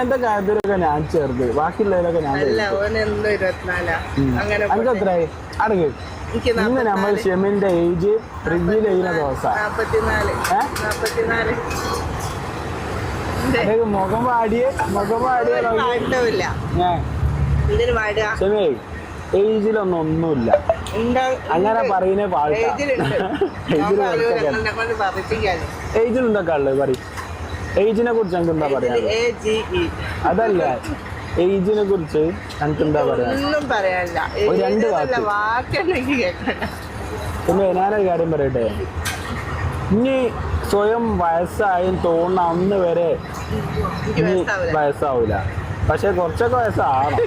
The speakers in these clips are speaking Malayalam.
അങ്ങനത്തെ കാര്യത്തിലൊക്കെ ഞാൻ ചേർത്ത്. ബാക്കിയുള്ളതിലൊക്കെ ഞാൻ അനക്ക് എത്രയായി? അടങ്ങ്. ഇന്ന് നമ്മൾ ഷെമിന്റെ ഏജ് റിവ്യൂ ചെയ്യുന്ന ദിവസം. മുഖം പാടിയ മുഖം പാടിയ ഷെമേ ഏജിലൊന്നും ഒന്നുമില്ല അങ്ങനെ പറയുന്നേ പാടില്ല. ഏജിലുണ്ടൊക്കെ ഉള്ളത് പറയും. ഏജിനെ കുറിച്ച് എനിക്ക് എന്താ പറയാ അതല്ല ഏജിനെ കുറിച്ച് എനിക്ക് എന്താ പറയാ ഒന്നും പറയാനില്ല. ഒരു രണ്ട് പിന്നെ ഞാനൊരു കാര്യം പറയട്ടെ? ഇനി സ്വയം വയസ്സായും തോന്നുന്ന അന്ന് വരെ വയസ്സാവൂല. പക്ഷെ കുറച്ചൊക്കെ വയസ്സാവണം.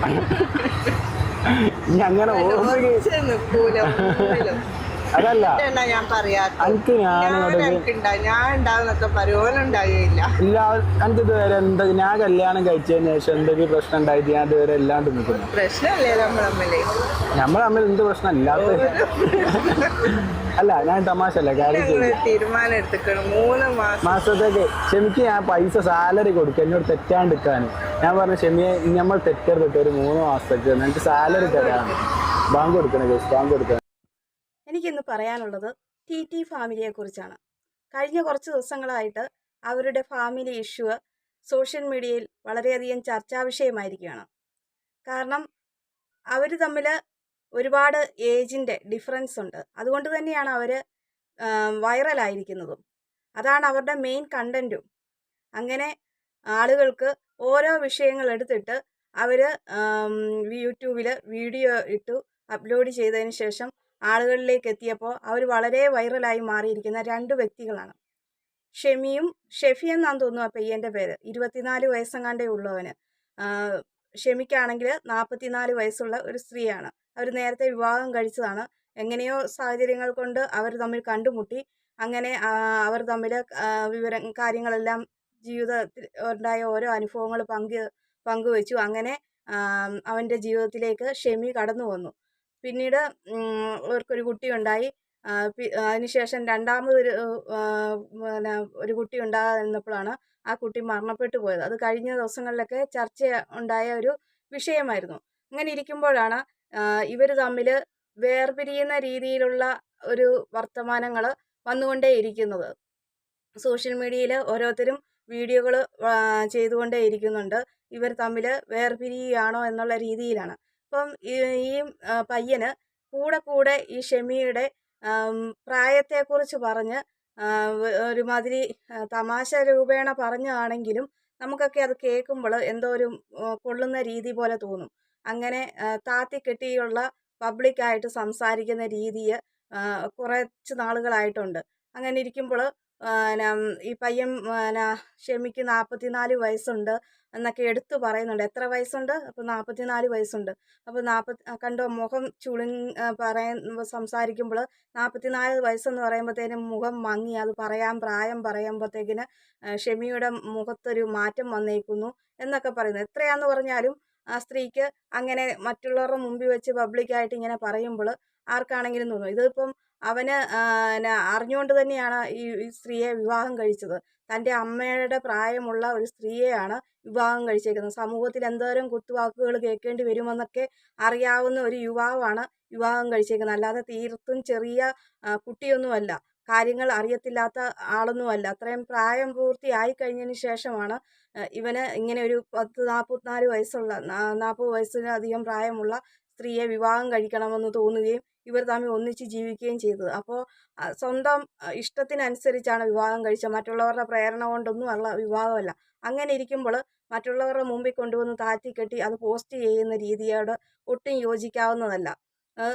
ഞങ്ങനെ അങ്ങനെ ഓർമ്മ. അതല്ല. ഞാൻ എനിക്ക് ഇല്ല എനിക്ക് ഇതുവരെ എന്താ ഞാൻ കല്യാണം കഴിച്ചതിന് ശേഷം എന്തൊക്കെ പ്രശ്നം ഉണ്ടായിട്ട് ഞാൻ ഇതുവരെ എല്ലാണ്ട് നിൽക്കുന്നു. നമ്മൾ തമ്മിൽ എന്ത് പ്രശ്നം? ഇല്ലാത്ത അല്ല ഞാൻ തമാശ അല്ല കാര്യം മാസത്തേക്ക് ക്ഷമിക്ക് ഞാൻ പൈസ സാലറി കൊടുക്കും എന്നോട് തെറ്റാണ്ടിരിക്കാൻ. ഞാൻ പറഞ്ഞു ക്ഷമിയെ നമ്മൾ തെറ്റരുത് ഒരു മൂന്ന് മാസത്തേക്ക് എനിക്ക് സാലറി തരാം. ബാങ്ക് കൊടുക്കണം കേസ് ബാങ്ക് കൊടുക്കണം. പറയാനുള്ളത് ടി ടി ഫാമിലിയെ കുറിച്ചാണ്. കഴിഞ്ഞ കുറച്ച് ദിവസങ്ങളായിട്ട് അവരുടെ ഫാമിലി ഇഷ്യൂ സോഷ്യൽ മീഡിയയിൽ വളരെയധികം ചർച്ചാ വിഷയമായിരിക്കുകയാണ്. കാരണം അവർ തമ്മിൽ ഒരുപാട് ഏജിന്റെ ഡിഫറൻസ് ഉണ്ട്. അതുകൊണ്ട് തന്നെയാണ് അവർ വൈറലായിരിക്കുന്നതും. അതാണ് അവരുടെ മെയിൻ കണ്ടന്റും അങ്ങനെ ആളുകൾക്ക് ഓരോ വിഷയങ്ങൾ എടുത്തിട്ട് അവർ യൂട്യൂബിൽ വീഡിയോ ഇട്ടു അപ്ലോഡ് ചെയ്തതിന് ശേഷം ആളുകളിലേക്ക് എത്തിയപ്പോൾ അവർ വളരെ വൈറലായി മാറിയിരിക്കുന്ന രണ്ട് വ്യക്തികളാണ്. ഷെമിയും ഷെഫി എന്നാന്ന് തോന്നുന്നു ആ പയ്യന്റെ പേര്. ഇരുപത്തിനാല് വയസ്സെങ്ങാണ്ടേ ഉള്ളവന്. ഷെമിക്കാണെങ്കിൽ നാൽപ്പത്തിനാല് വയസ്സുള്ള ഒരു സ്ത്രീയാണ്. അവർ നേരത്തെ വിവാഹം കഴിച്ചതാണ്. എങ്ങനെയോ സാഹചര്യങ്ങൾ കൊണ്ട് അവർ തമ്മിൽ കണ്ടുമുട്ടി. അങ്ങനെ അവർ തമ്മിൽ വിവരം കാര്യങ്ങളെല്ലാം ജീവിതത്തിൽ ഉണ്ടായ ഓരോ അനുഭവങ്ങൾ പങ്ക് പങ്കുവച്ചു. അങ്ങനെ അവന്റെ ജീവിതത്തിലേക്ക് ഷെമി കടന്നു വന്നു പിന്നീട് അവർക്കൊരു കുട്ടിയുണ്ടായി. അതിനുശേഷം രണ്ടാമതൊരു പിന്നെ ഒരു കുട്ടി ഉണ്ടാകുന്നപ്പോഴാണ് ആ കുട്ടി മരണപ്പെട്ടു പോയത്. അത് കഴിഞ്ഞ ദിവസങ്ങളിലൊക്കെ ചർച്ച ഉണ്ടായ ഒരു വിഷയമായിരുന്നു. അങ്ങനെ ഇരിക്കുമ്പോഴാണ് ഇവർ തമ്മിൽ വേർപിരിയുന്ന രീതിയിലുള്ള ഒരു വർത്തമാനങ്ങൾ വന്നുകൊണ്ടേ ഇരിക്കുന്നത് സോഷ്യൽ മീഡിയയിൽ ഓരോരുത്തരും വീഡിയോകൾ ചെയ്തുകൊണ്ടേ ഇരിക്കുന്നുണ്ട് ഇവർ തമ്മിൽ വേർപിരിയുകയാണോ എന്നുള്ള രീതിയിലാണ്. അപ്പം ഈ പയ്യന് കൂടെ കൂടെ ഈ ഷെമിയുടെ പ്രായത്തെക്കുറിച്ച് പറഞ്ഞ് ഒരുമാതിരി തമാശ രൂപേണ പറഞ്ഞാണെങ്കിലും നമുക്കൊക്കെ അത് കേൾക്കുമ്പോൾ എന്തോ ഒരു കൊള്ളുന്ന രീതി പോലെ തോന്നും. അങ്ങനെ താത്തി കെട്ടിയുള്ള പബ്ലിക്കായിട്ട് സംസാരിക്കുന്ന രീതിയെ കുറച്ച് നാളുകളായിട്ടുണ്ട്. അങ്ങനെ ഇരിക്കുമ്പോൾ ഈ പയ്യൻ ഷെമിക്ക് നാൽപ്പത്തിനാല് വയസ്സുണ്ട് എന്നൊക്കെ എടുത്തു പറയുന്നുണ്ട്. എത്ര വയസ്സുണ്ട്? അപ്പോൾ നാൽപ്പത്തിനാല് വയസ്സുണ്ട്. അപ്പോൾ നാൽപ്പത്തി കണ്ടോ മുഖം ചുളി പറയുമ്പോൾ സംസാരിക്കുമ്പോൾ നാൽപ്പത്തിനാല് വയസ്സെന്ന് പറയുമ്പോഴത്തേനും മുഖം മങ്ങി അത് പറയാൻ പ്രായം പറയുമ്പോഴത്തേക്കിന് ഷെമിയുടെ മുഖത്തൊരു മാറ്റം വന്നേക്കുന്നു എന്നൊക്കെ പറയുന്നു. എത്രയാന്ന് പറഞ്ഞാലും ആ സ്ത്രീക്ക് അങ്ങനെ മറ്റുള്ളവരുടെ മുമ്പിൽ വെച്ച് പബ്ലിക്കായിട്ട് ഇങ്ങനെ പറയുമ്പോൾ ആർക്കാണെങ്കിലും തോന്നും. ഇതിപ്പം അവന് അറിഞ്ഞുകൊണ്ട് തന്നെയാണ് ഈ സ്ത്രീയെ വിവാഹം കഴിച്ചത്. തന്റെ അമ്മയുടെ പ്രായമുള്ള ഒരു സ്ത്രീയെയാണ് വിവാഹം കഴിച്ചേക്കുന്നത്. സമൂഹത്തിൽ എന്തോരം കുത്തുവാക്കുകൾ കേൾക്കേണ്ടി വരുമെന്നൊക്കെ അറിയാവുന്ന ഒരു യുവാവാണ് വിവാഹം കഴിച്ചേക്കുന്നത്. അല്ലാതെ തീർത്തും ചെറിയ കുട്ടിയൊന്നുമല്ല. കാര്യങ്ങൾ അറിയത്തില്ലാത്ത ആളൊന്നുമല്ല. അത്രയും പ്രായം പൂർത്തിയായി കഴിഞ്ഞതിന് ശേഷമാണ് ഇവന് ഇങ്ങനെ ഒരു പത്ത് നാൽപ്പത്തിനാല് വയസ്സുള്ള നാൽപ്പത് വയസ്സിലധികം പ്രായമുള്ള സ്ത്രീയെ വിവാഹം കഴിക്കണമെന്ന് തോന്നുകയും ഇവർ തമ്മിൽ ഒന്നിച്ച് ജീവിക്കുകയും ചെയ്തത്. അപ്പോൾ സ്വന്തം ഇഷ്ടത്തിനനുസരിച്ചാണ് വിവാഹം കഴിച്ചത്. മറ്റുള്ളവരുടെ പ്രേരണ കൊണ്ടൊന്നും ഉള്ള വിവാഹമല്ല. അങ്ങനെ ഇരിക്കുമ്പോൾ മറ്റുള്ളവരുടെ മുമ്പിൽ കൊണ്ടുവന്ന് താറ്റിക്കെട്ടി അത് പോസ്റ്റ് ചെയ്യുന്ന രീതിയോട് ഒട്ടും യോജിക്കാവുന്നതല്ല.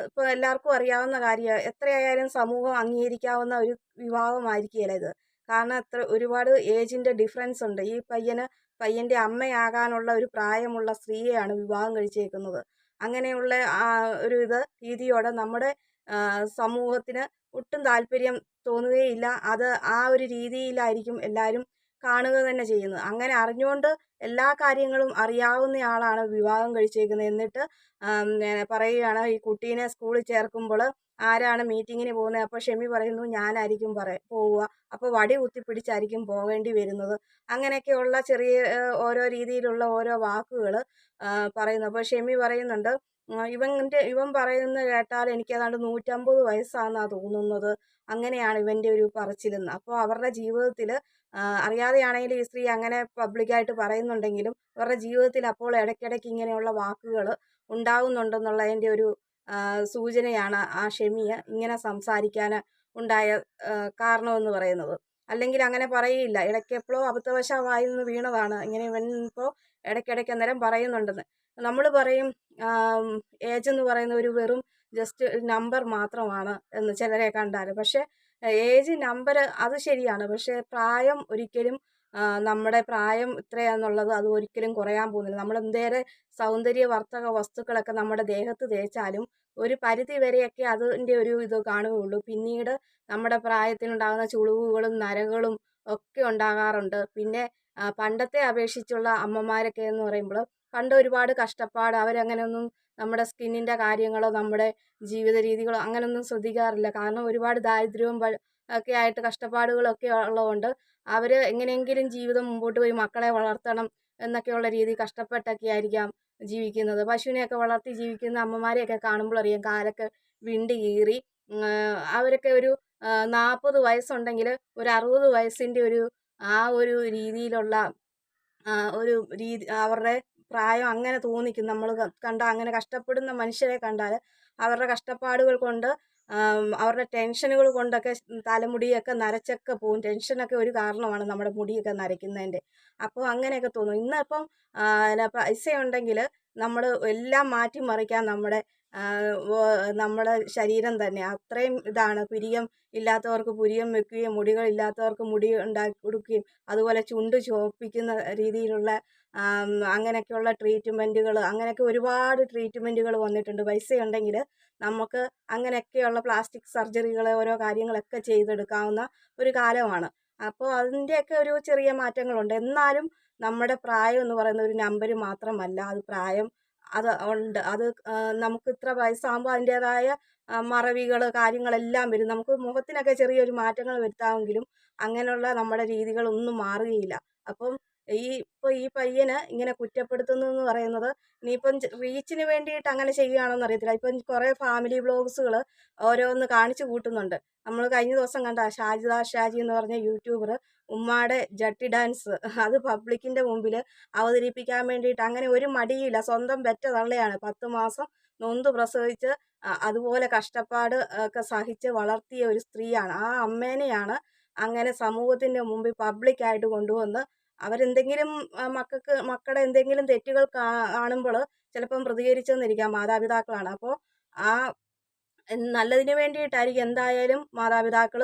ഇപ്പോൾ എല്ലാവർക്കും അറിയാവുന്ന കാര്യമാണ് എത്രയായാലും സമൂഹം അംഗീകരിക്കാവുന്ന ഒരു വിവാഹമായിരിക്കുകയില്ല ഇത്. കാരണം എത്ര ഒരുപാട് ഏജിന്റെ ഡിഫറൻസ് ഉണ്ട്. ഈ പയ്യന് പയ്യന്റെ അമ്മയാകാനുള്ള ഒരു പ്രായമുള്ള സ്ത്രീയെയാണ് വിവാഹം കഴിച്ചേക്കുന്നത്. അങ്ങനെയുള്ള ആ ഒരു ഇത് രീതിയോടെ നമ്മുടെ സമൂഹത്തിന് ഒട്ടും താല്പര്യം തോന്നുകയില്ല. അത് ആ ഒരു രീതിയിലായിരിക്കും എല്ലാവരും കാണുക തന്നെ ചെയ്യുന്നത്. അങ്ങനെ അറിഞ്ഞുകൊണ്ട് എല്ലാ കാര്യങ്ങളും അറിയാവുന്ന ആളാണ് വിവാഹം കഴിച്ചേക്കുന്നത്. എന്നിട്ട് പറയുകയാണ് ഈ കുട്ടീനെ സ്കൂളിൽ ചേർക്കുമ്പോൾ ആരാണ് മീറ്റിങ്ങിന് പോകുന്നത്? അപ്പോൾ ഷെമി പറയുന്നു ഞാനായിരിക്കും പറ പോവുക. അപ്പോൾ വടി കുത്തിപ്പിടിച്ചായിരിക്കും പോകേണ്ടി വരുന്നത്. അങ്ങനെയൊക്കെയുള്ള ചെറിയ ഓരോ രീതിയിലുള്ള ഓരോ വാക്കുകൾ പറയുന്നു. അപ്പോൾ ഷെമി പറയുന്നുണ്ട് ഇവന്റെ ഇവൻ പറയുന്നത് കേട്ടാൽ എനിക്ക് ഏതാണ്ട് നൂറ്റമ്പത് വയസ്സാണെന്നാണ് തോന്നുന്നത്. അങ്ങനെയാണ് ഇവന്റെ ഒരു പറച്ചിലെന്ന്. അപ്പോൾ അവരുടെ ജീവിതത്തിൽ അറിയാതെയാണെങ്കിൽ ഈ സ്ത്രീ അങ്ങനെ പബ്ലിക്കായിട്ട് പറയുന്നുണ്ടെങ്കിലും അവരുടെ ജീവിതത്തിൽ അപ്പോൾ ഇടയ്ക്കിടയ്ക്ക് ഇങ്ങനെയുള്ള വാക്കുകൾ ഉണ്ടാകുന്നുണ്ടെന്നുള്ളതിന്റെ ഒരു സൂചനയാണ് ആ ഷെമിയ ഇങ്ങനെ സംസാരിക്കാൻ ഉണ്ടായ കാരണമെന്ന് പറയുന്നത്. അല്ലെങ്കിൽ അങ്ങനെ പറയില്ല ഇടയ്ക്ക് എപ്പോഴോ അബദ്ധവശാൽ വായിൽ നിന്ന് വീണതാണ്. ഇങ്ങനെ ഇവൻ ഇപ്പോൾ ഇടയ്ക്കിടയ്ക്ക് അന്നേരം പറയുന്നുണ്ടെന്ന്. നമ്മൾ പറയും ഏജ് എന്ന് പറയുന്ന ഒരു വെറും ജസ്റ്റ് നമ്പർ മാത്രമാണ് എന്ന് ചിലരെ കണ്ടാൽ. പക്ഷേ ഏജ് നമ്പർ അത് ശരിയാണ്. പക്ഷേ പ്രായം ഒരിക്കലും നമ്മുടെ പ്രായം ഇത്രയാന്നുള്ളത് അത് ഒരിക്കലും കുറയാൻ പോകുന്നില്ല. നമ്മൾ എന്തേറെ സൗന്ദര്യവർദ്ധക വസ്തുക്കളൊക്കെ നമ്മുടെ ദേഹത്ത് തേച്ചാലും ഒരു പരിധി വരെയൊക്കെ അതിന്റെ ഒരു ഇത് കാണുകയുള്ളൂ. പിന്നീട് നമ്മുടെ പ്രായത്തിനുണ്ടാകുന്ന ചുളിവുകളും നരകളും ഒക്കെ ഉണ്ടാകാറുണ്ട്. പിന്നെ പണ്ടത്തെ അപേക്ഷിച്ചുള്ള അമ്മമാരൊക്കെ എന്ന് പറയുമ്പോൾ പണ്ട് ഒരുപാട് കഷ്ടപ്പാട് അവരങ്ങനെയൊന്നും നമ്മുടെ സ്കിന്നിന്റെ കാര്യങ്ങളോ നമ്മുടെ ജീവിത രീതികളോ അങ്ങനെയൊന്നും ശ്രദ്ധിക്കാറില്ല. കാരണം ഒരുപാട് ദാരിദ്ര്യവും ഒക്കെ ആയിട്ട് കഷ്ടപ്പാടുകളൊക്കെ ഉള്ളതുകൊണ്ട് അവർ എങ്ങനെയെങ്കിലും ജീവിതം മുമ്പോട്ട് പോയി മക്കളെ വളർത്തണം എന്നൊക്കെയുള്ള രീതി കഷ്ടപ്പെട്ടൊക്കെ ആയിരിക്കാം ജീവിക്കുന്നത്. പശുവിനെയൊക്കെ വളർത്തി ജീവിക്കുന്ന അമ്മമാരെയൊക്കെ കാണുമ്പോൾ അറിയാം കാലൊക്കെ വിണ്ടി കീറി. അവരൊക്കെ ഒരു നാൽപ്പത് വയസ്സുണ്ടെങ്കിൽ ഒരു അറുപത് വയസ്സിന്റെ ഒരു ആ ഒരു രീതിയിലുള്ള ഒരു രീതി അവരുടെ പ്രായം അങ്ങനെ തോന്നിക്കും. നമ്മൾ കണ്ട അങ്ങനെ കഷ്ടപ്പെടുന്ന മനുഷ്യരെ കണ്ടാൽ അവരുടെ കഷ്ടപ്പാടുകൾ കൊണ്ട് അവരുടെ ടെൻഷനുകൾ കൊണ്ടൊക്കെ തലമുടിയൊക്കെ നരച്ചൊക്കെ പോകും ടെൻഷനൊക്കെ ഒരു കാരണമാണ് നമ്മുടെ മുടിയൊക്കെ നരയ്ക്കുന്നതിന്റെ. അപ്പോൾ അങ്ങനെയൊക്കെ തോന്നും. ഇന്നിപ്പം പൈസ ഉണ്ടെങ്കിൽ നമ്മൾ എല്ലാം മാറ്റിമറിക്കാൻ നമ്മുടെ നമ്മുടെ ശരീരം തന്നെ. അത്രയും ഇതാണ്. പുരിയം ഇല്ലാത്തവർക്ക് പുരിയം വെക്കുകയും മുടികളില്ലാത്തവർക്ക് മുടി ഉണ്ടാക്കി കൊടുക്കുകയും അതുപോലെ ചുണ്ട് ചുവപ്പിക്കുന്ന രീതിയിലുള്ള അങ്ങനെയൊക്കെയുള്ള ട്രീറ്റ്മെന്റുകൾ അങ്ങനെയൊക്കെ ഒരുപാട് ട്രീറ്റ്മെന്റുകൾ വന്നിട്ടുണ്ട്. പൈസ ഉണ്ടെങ്കിൽ നമുക്ക് അങ്ങനെയൊക്കെയുള്ള പ്ലാസ്റ്റിക് സർജറികൾ ഓരോ കാര്യങ്ങളൊക്കെ ചെയ്തെടുക്കാവുന്ന ഒരു കാലമാണ്. അപ്പോൾ അതിന്റെയൊക്കെ ഒരു ചെറിയ മാറ്റങ്ങളുണ്ട്. എന്നാലും നമ്മുടെ പ്രായം എന്ന് പറയുന്ന ഒരു നമ്പർ മാത്രമല്ല. അത് പ്രായം അത് ഉണ്ട്. അത് നമുക്ക് ഇത്ര വയസ്സാകുമ്പോൾ അതിന്റെതായ മറവികൾ കാര്യങ്ങളെല്ലാം വരും. നമുക്ക് മുഖത്തിനൊക്കെ ചെറിയൊരു മാറ്റങ്ങൾ വരുത്താമെങ്കിലും അങ്ങനെയുള്ള നമ്മുടെ രീതികളൊന്നും മാറുകയില്ല. അപ്പം ഈ ഇപ്പോൾ ഈ പയ്യന് ഇങ്ങനെ കുറ്റപ്പെടുത്തുന്നു എന്ന് പറയുന്നത് ഇനിയിപ്പം റീച്ചിന് വേണ്ടിയിട്ട് അങ്ങനെ ചെയ്യുകയാണെന്ന് അറിയത്തില്ല. ഇപ്പം കുറേ ഫാമിലി വ്ളോഗ്സുകൾ ഓരോന്ന് കാണിച്ചു കൂട്ടുന്നുണ്ട്. നമ്മൾ കഴിഞ്ഞ ദിവസം കണ്ട ഷാജിദ ഷാജി എന്ന് പറഞ്ഞ യൂട്യൂബർ ഉമ്മാടെ ജട്ടി ഡാൻസ് അത് പബ്ലിക്കിന്റെ മുമ്പിൽ അവതരിപ്പിക്കാൻ വേണ്ടിയിട്ട് അങ്ങനെ ഒരു മടിയില്ല. സ്വന്തം പെറ്റ തള്ളയാണ്. പത്ത് മാസം നൊന്ത് പ്രസവിച്ച് അതുപോലെ കഷ്ടപ്പാട് ഒക്കെ സഹിച്ച് വളർത്തിയ ഒരു സ്ത്രീയാണ്. ആ അമ്മേനെയാണ് അങ്ങനെ സമൂഹത്തിന്റെ മുമ്പിൽ പബ്ലിക്കായിട്ട് കൊണ്ടുവന്ന് അവരെന്തെങ്കിലും മക്കൾക്ക് മക്കളുടെ എന്തെങ്കിലും തെറ്റുകൾ കാണുമ്പോൾ ചിലപ്പം പ്രതികരിച്ചെന്നിരിക്കാം മാതാപിതാക്കളാണ്. അപ്പോൾ ആ നല്ലതിന് വേണ്ടിയിട്ടായിരിക്കും എന്തായാലും മാതാപിതാക്കൾ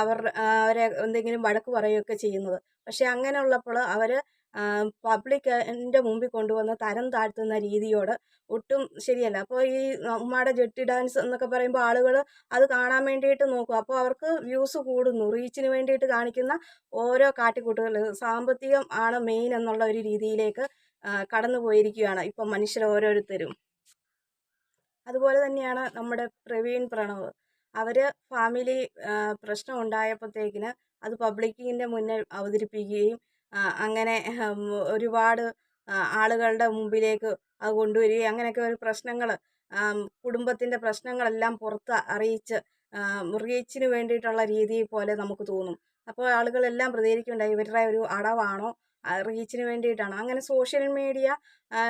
അവർ അവരെ എന്തെങ്കിലും വഴക്ക് പറയുകയൊക്കെ ചെയ്യുന്നത്. പക്ഷെ അങ്ങനെ ഉള്ളപ്പോൾ അവർ പബ്ലിക്കിന്റെ മുമ്പിൽ കൊണ്ടുവന്ന് തരം താഴ്ത്തുന്ന രീതിയോട് ഒട്ടും ശരിയല്ല. അപ്പോൾ ഈ ഉമ്മാടെ ജെട്ടി ഡാൻസ് എന്നൊക്കെ പറയുമ്പോൾ ആളുകൾ അത് കാണാൻ വേണ്ടിയിട്ട് നോക്കും. അപ്പോൾ അവർക്ക് വ്യൂസ് കൂടുന്നു. റീച്ചിന് വേണ്ടിയിട്ട് കാണിക്കുന്ന ഓരോ കാട്ടിക്കൂട്ടുകൾ സാമ്പത്തികം ആണ് മെയിൻ എന്നുള്ള ഒരു രീതിയിലേക്ക് കടന്നു പോയിരിക്കുകയാണ് ഇപ്പം മനുഷ്യർ ഓരോരുത്തരും. അതുപോലെ തന്നെയാണ് നമ്മുടെ പ്രവീൺ പ്രണവ്. അവർ ഫാമിലി പ്രശ്നം ഉണ്ടായപ്പോഴത്തേക്കിന് അത് പബ്ലിക്കിന്റെ മുന്നിൽ അവതരിപ്പിക്കുകയും അങ്ങനെ ഒരുപാട് ആളുകളുടെ മുമ്പിലേക്ക് അത് കൊണ്ടുവരികയും അങ്ങനെയൊക്കെ ഒരു പ്രശ്നങ്ങൾ കുടുംബത്തിന്റെ പ്രശ്നങ്ങളെല്ലാം പുറത്ത് അറിയിച്ച് റീച്ചിന് വേണ്ടിയിട്ടുള്ള രീതി പോലെ നമുക്ക് തോന്നും. അപ്പോൾ ആളുകളെല്ലാം പ്രതികരിക്കുന്നുണ്ടായി ഇവരുടെ ഒരു അടവാണോ റീച്ചിന് വേണ്ടിയിട്ടാണോ? അങ്ങനെ സോഷ്യൽ മീഡിയ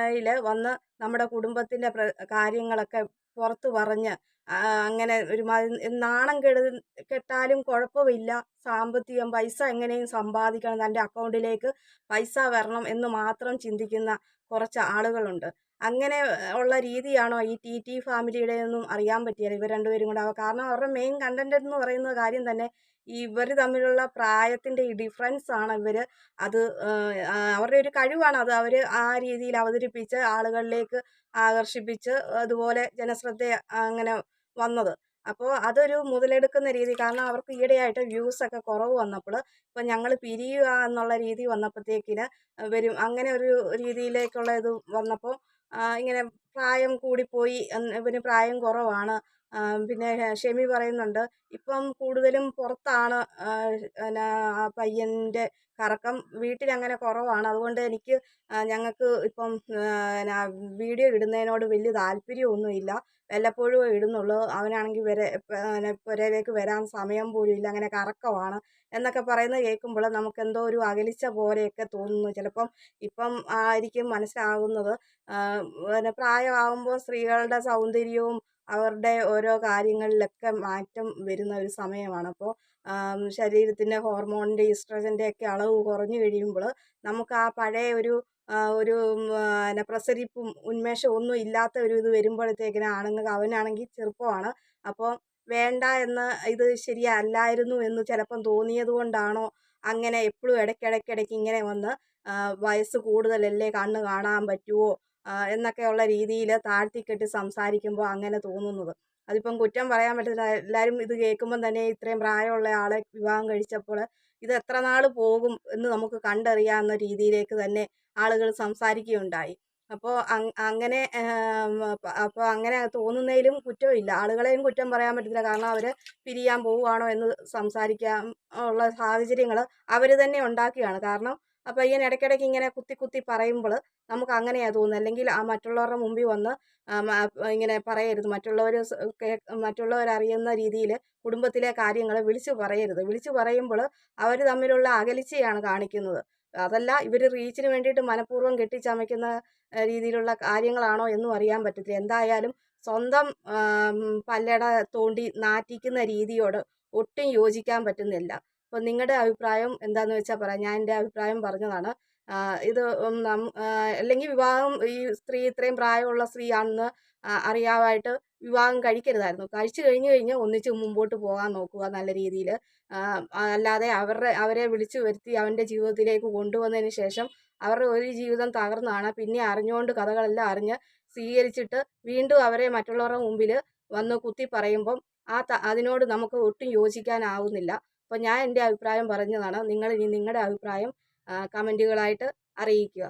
യിൽ വന്ന് നമ്മുടെ കുടുംബത്തിന്റെ കാര്യങ്ങളൊക്കെ പുറത്ത് പറഞ്ഞ് അങ്ങനെ ഒരുമാതിരി നാണം കെടു കെട്ടാലും കുഴപ്പമില്ല. സാമ്പത്തികം പൈസ എങ്ങനെയും സമ്പാദിക്കണം. തന്റെ അക്കൗണ്ടിലേക്ക് പൈസ വരണം എന്ന് മാത്രം ചിന്തിക്കുന്ന കുറച്ച് ആളുകളുണ്ട്. അങ്ങനെ ഉള്ള രീതിയാണോ ഈ ടി ടി ഫാമിലിയുടെ ഒന്നും അറിയാൻ പറ്റിയില്ല ഇവർ രണ്ടുപേരും കൂടെ കാരണം അവരുടെ മെയിൻ കണ്ടന്റ് എന്ന് പറയുന്ന കാര്യം തന്നെ ഇവർ തമ്മിലുള്ള പ്രായത്തിന്റെ ഈ ഡിഫറൻസ് ആണ് ഇവർ അത് അവരുടെ ഒരു കഴിവാണ് അത്. അവർ ആ രീതിയിൽ അവതരിപ്പിച്ച് ആളുകളിലേക്ക് ആകർഷിപ്പിച്ച് അതുപോലെ ജനശ്രദ്ധ അങ്ങനെ വന്നത്. അപ്പോൾ അതൊരു മുതലെടുക്കുന്ന രീതി. കാരണം അവർക്ക് ഈയിടെയായിട്ട് വ്യൂസ് ഒക്കെ കുറവ് വന്നപ്പോൾ ഇപ്പം ഞങ്ങൾ പിരിയുക എന്നുള്ള രീതി വന്നപ്പോഴത്തേക്കിന് വരും. അങ്ങനെ ഒരു രീതിയിലേക്കുള്ള ഇത് വന്നപ്പോൾ ഇങ്ങനെ പ്രായം കൂടിപ്പോയി ഇവന് പ്രായം കുറവാണ്. പിന്നെ ഷെമി പറയുന്നുണ്ട് ഇപ്പം കൂടുതലും പുറത്താണ് പിന്നെ ആ പയ്യന്റെ കറക്കം വീട്ടിലങ്ങനെ കുറവാണ്. അതുകൊണ്ട് എനിക്ക് ഞങ്ങൾക്ക് ഇപ്പം പിന്നെ വീഡിയോ ഇടുന്നതിനോട് വലിയ താല്പര്യമൊന്നുമില്ല. വല്ലപ്പോഴും ഇടുന്നുള്ളൂ. അവനാണെങ്കിൽ വരെ പിന്നെ പുരയിലേക്ക് വരാൻ സമയം പോലും ഇല്ല. അങ്ങനെ കറക്കമാണ് എന്നൊക്കെ പറയുന്നത് കേൾക്കുമ്പോൾ നമുക്ക് എന്തോ ഒരു അകലിച്ച പോലെയൊക്കെ തോന്നുന്നു. ചിലപ്പം ഇപ്പം ആയിരിക്കും മനസ്സിലാകുന്നത് പിന്നെ പ്രായമാകുമ്പോൾ സ്ത്രീകളുടെ സൗന്ദര്യവും അവരുടെ ഓരോ കാര്യങ്ങളിലൊക്കെ മാറ്റം വരുന്ന ഒരു സമയമാണ്. അപ്പോൾ ശരീരത്തിന്റെ ഹോർമോണിന്റെ ഈസ്ട്രജന്റെ ഒക്കെ അളവ് കുറഞ്ഞു കഴിയുമ്പോൾ നമുക്ക് ആ പഴയ ഒരു ഒരു പിന്നെ പ്രസരിപ്പും ഉന്മേഷവും ഒന്നും ഇല്ലാത്ത ഒരു ഇത് വരുമ്പോഴത്തേക്കിന് ആണുങ്ങൾക്ക് അവനാണെങ്കിൽ ചെറുപ്പമാണ്. അപ്പോൾ വേണ്ട എന്ന് ഇത് ശരിയല്ലായിരുന്നു എന്ന് ചിലപ്പം തോന്നിയത് കൊണ്ടാണോ അങ്ങനെ എപ്പോഴും ഇടയ്ക്കിടയ്ക്കിടയ്ക്ക് ഇങ്ങനെ വന്ന് വയസ്സ് കൂടുതലല്ലേ കണ്ണ് കാണാൻ പറ്റുമോ എന്നൊക്കെയുള്ള രീതിയിൽ താഴ്ത്തിക്കെട്ടി സംസാരിക്കുമ്പോൾ അങ്ങനെ തോന്നുന്നത്. അതിപ്പം കുറ്റം പറയാൻ പറ്റില്ല എല്ലാവരും ഇത് കേൾക്കുമ്പം തന്നെ ഇത്രയും പ്രായമുള്ള ആളെ വിവാഹം കഴിച്ചപ്പോൾ ഇത് എത്ര നാൾ പോകും എന്ന് നമുക്ക് കണ്ടറിയാവുന്ന രീതിയിലേക്ക് തന്നെ ആളുകൾ സംസാരിക്കുകയുണ്ടായി. അപ്പോൾ അങ്ങനെ അപ്പോൾ അങ്ങനെ തോന്നുന്നതിലും കുറ്റമില്ല. ആളുകളെയും കുറ്റം പറയാൻ പറ്റില്ല കാരണം അവർ പിരിയാൻ പോവുകയാണോ എന്ന് സംസാരിക്കാൻ ഉള്ള സാഹചര്യങ്ങൾ അവർ തന്നെ ഉണ്ടാക്കിയാണ് കാരണം ആ ഇങ്ങനെ ഇടയ്ക്കിടയ്ക്ക് ഇങ്ങനെ കുത്തി കുത്തി പറയുമ്പോൾ നമുക്ക് അങ്ങനെയാണ് തോന്നുന്നത് അല്ലെങ്കിൽ ആ മറ്റുള്ളവരുടെ മുമ്പിൽ വന്ന് ഇങ്ങനെ പറയരുത്. മറ്റുള്ളവർ മറ്റുള്ളവർ അറിയുന്ന രീതിയിൽ കുടുംബത്തിലെ കാര്യങ്ങൾ വിളിച്ചു പറയരുത്. വിളിച്ചു പറയുമ്പോൾ അവർ തമ്മിലുള്ള അകലിച്ചയാണ് കാണിക്കുന്നത്. അതല്ല ഇവർ റീച്ചിന് വേണ്ടിയിട്ട് മനഃപൂർവം കെട്ടിച്ചമയ്ക്കുന്ന രീതിയിലുള്ള കാര്യങ്ങളാണോ എന്നും അറിയാൻ പറ്റത്തില്ല. എന്തായാലും സ്വന്തം പല്ലട തോണ്ടി നാറ്റിക്കുന്ന രീതിയോട് ഒട്ടും യോജിക്കാൻ പറ്റുന്നില്ല. അപ്പോൾ നിങ്ങളുടെ അഭിപ്രായം എന്താന്ന് വെച്ചാൽ പറയാം. ഞാൻ എന്റെ അഭിപ്രായം പറഞ്ഞതാണ്. ഇത് അല്ലെങ്കിൽ വിവാഹം ഈ സ്ത്രീ ഇത്രയും പ്രായമുള്ള സ്ത്രീയാണെന്ന് ആണെന്ന് അറിയാവായിട്ട് വിവാഹം കഴിക്കരുതായിരുന്നു. കഴിച്ചു കഴിഞ്ഞു കഴിഞ്ഞ് ഒന്നിച്ച് മുമ്പോട്ട് പോകാൻ നോക്കുക നല്ല രീതിയിൽ അല്ലാതെ അവരുടെ അവരെ വിളിച്ചു വരുത്തി അവന്റെ ജീവിതത്തിലേക്ക് കൊണ്ടുവന്നതിന് ശേഷം അവരുടെ ഒരു ജീവിതം തകർന്നാണ് പിന്നെ അറിഞ്ഞുകൊണ്ട് കഥകളെല്ലാം അറിഞ്ഞ് സ്വീകരിച്ചിട്ട് വീണ്ടും അവരെ മറ്റുള്ളവരുടെ മുമ്പിൽ വന്ന് കുത്തി പറയുമ്പം ആ അതിനോട് നമുക്ക് ഒട്ടും യോജിക്കാനാവുന്നില്ല. അപ്പോൾ ഞാൻ എന്റെ അഭിപ്രായം പറഞ്ഞതാണ്. നിങ്ങൾ ഇനി നിങ്ങളുടെ അഭിപ്രായം കമന്റുകളായിട്ട് അറിയിക്കുക.